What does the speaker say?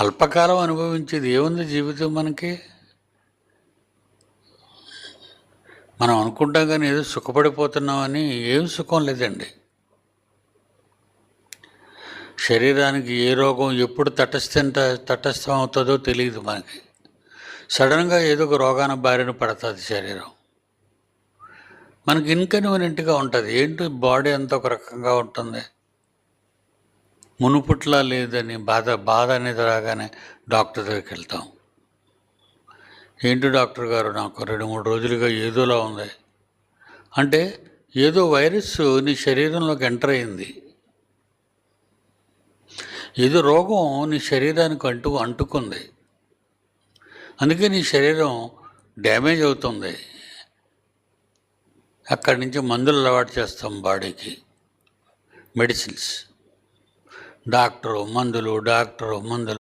అల్పకాలం అనుభవించేది ఏముంది జీవితం మనకి? మనం అనుకుంటాం కానీ ఏదో సుఖపడిపోతున్నామని ఏం సుఖం లేదండి. శరీరానికి ఏ రోగం ఎప్పుడు తటస్థంట తటస్థం అవుతుందో తెలియదు మనకి. సడన్గా ఏదో ఒక రోగాన బారిన పడుతుంది శరీరం. మనకి ఇన్కన్వీనియంట్గా ఉంటుంది. ఏంటి బాడీ అంత ఒక రకంగా ఉంటుంది. మునుపుట్లా లేదని బాధ బాధ అనేది రాగానే డాక్టర్ దగ్గరికి వెళ్తాం. ఏంటి డాక్టర్ గారు నాకు రెండు మూడు రోజులుగా ఏదోలా ఉంది. అంటే ఏదో వైరస్ నీ శరీరంలోకి ఎంటర్ అయింది. ఏదో రోగం నీ శరీరానికి అంటు అంటుకుంది. అందుకే నీ శరీరం డ్యామేజ్ అవుతుంది. అక్కడి నుంచి మందులు అలవాటు చేస్తాం బాడీకి. మెడిసిన్స్. డాక్టరు మందులు డాక్టరు మందులు